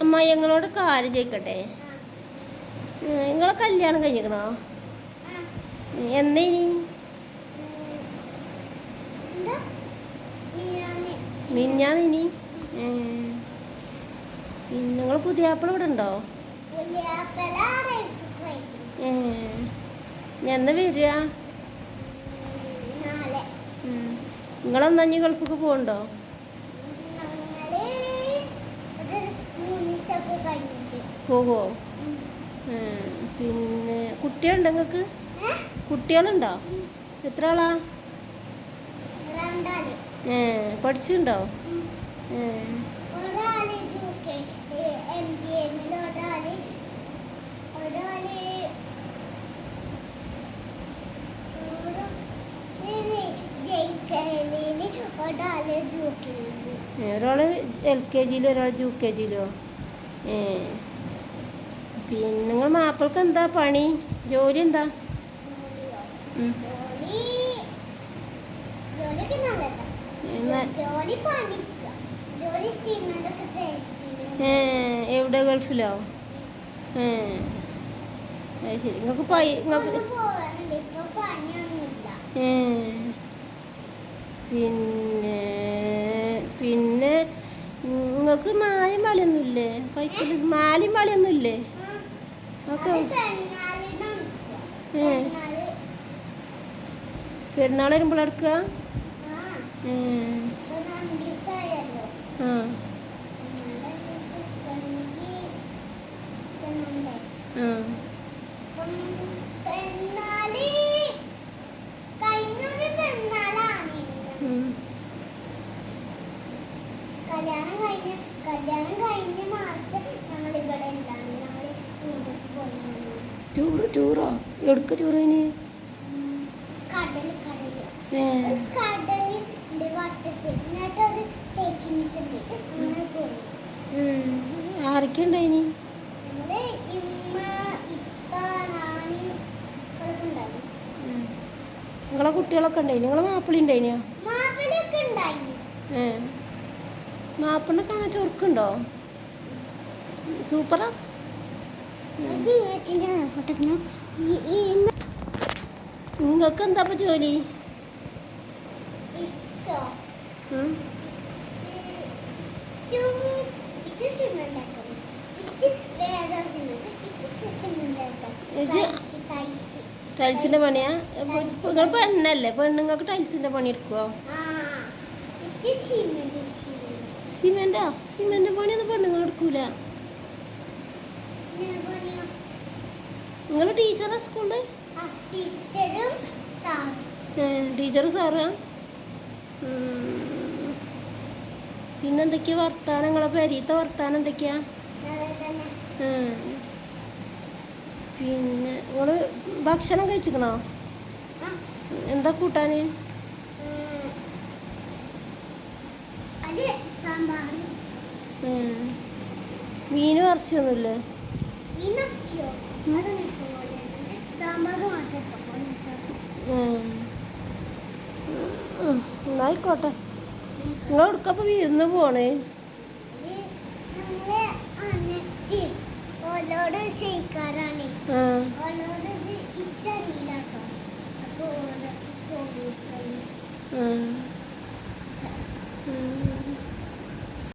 അമ്മ ഞങ്ങളോട് കാര്യം ചോദിക്കട്ടെ? നിങ്ങളെ കല്യാണം കഴിക്കണോ എന്നീ എന്നേനി മിഞ്ഞാന്നിനി പിന്നെ നിങ്ങൾ പുതിയാപ്പിള ഇവിടെ ഉണ്ടോ? എന്ന വരിക? നിങ്ങളെന്നാ ഇനി ഗൾഫിക്ക് പോകണ്ടോ പോകുമോ. പിന്നെ കുട്ടികളുണ്ടോ നിങ്ങൾക്ക്? കുട്ടികളുണ്ടോ? എത്ര ആളാ പഠിച്ചുണ്ടോ ഏ പഠിച്ചിട്ടുണ്ടോ? ഒരാൾ എൽ കെ ജിയിലും ഒരാൾ ജു കെ ജിയിലോ. ഏ. പിന്നെ നിങ്ങൾ മാപ്പിൾക്ക് എന്താ പണി? ജോലി എന്താ? എവിടെ? ഗൾഫിലോ? അത് ശരി. നിങ്ങൾക്ക് പൈ നിങ്ങൾക്ക് പിന്നെ നിങ്ങൾക്ക് മാലയും വളയൊന്നുമില്ലേ ഇല്ലേ? മാലയും വളയൊന്നുമില്ലേ ആ, ഒക്കെ ഓക്കെ. ഏ. പെരുന്നാൾ വരുമ്പോൾ എടുക്കുക? ആ. കല്യാണം കഴിഞ്ഞ കല്യാണം കഴിഞ്ഞ മാസം ഞങ്ങൾ ഇവിടെ ഞങ്ങൾ പോയാണ് ടൂറ് ടൂറോ എവിടുക്ക വട്ടത്തിൽ എന്നിട്ട് തേക്ക് അങ്ങനെ പോകും ആരൊക്കെ ഉണ്ടായിനി ഞങ്ങൾ ഇമ്മ ഇപ്പ നാനി ഇവരൊക്കെ ഉണ്ടായിരുന്നു നിങ്ങളെ കുട്ടികളൊക്കെ ഉണ്ടായി നിങ്ങളെ മാപ്പിളി ഉണ്ടായിനോ മാപ്പിളൊക്കെ ഉണ്ടായിരുന്നു ഏ. മാപ്പിളിനെ കാണാൻ ചൊറുക്കുണ്ടോ? സൂപ്പറാ. നിങ്ങൾക്ക് എന്താ ജോലി? ടൈൽസിന്റെ പണിയാ? നിങ്ങൾ പെണ്ണല്ലേ? പെണ്ണുങ്ങൾക്ക് ടൈൽസിന്റെ പണി എടുക്കുവോ? സിമെന്റ്? സിമെന്റ് പണിയൊന്നും പെണ്ണുങ്ങൾ എടുക്കൂല. നിങ്ങൾ നിങ്ങൾ ടീച്ചറാ സ്കൂളിൽ ആ ടീച്ചറും സാറും. ടീച്ചർ സാറാ? പിന്നെന്തൊക്കെയാ വർത്താനം നിങ്ങളെ പെരീത്തെ വർത്താനം എന്തൊക്കെയാ. പിന്നെ നിങ്ങൾ ഭക്ഷണം കഴിച്ചിക്കണോ? എന്താ കൂട്ടാന്? ഉം. ഇറച്ചിയൊന്നുമില്ലേ? എന്നായിക്കോട്ടെ. നിങ്ങൾ എടുക്കപ്പോ വിരുന്ന് പോണേ? ഇത് നമ്മളെ അനത്തി ഓലോട് ചെയ്യിക്കാറാണ് ആ. ഓലോട് ഇത് ഇച്ചറിയില്ല കേട്ടോ. അപ്പോൾ ഓരോ പോകും ഉം. 嗯。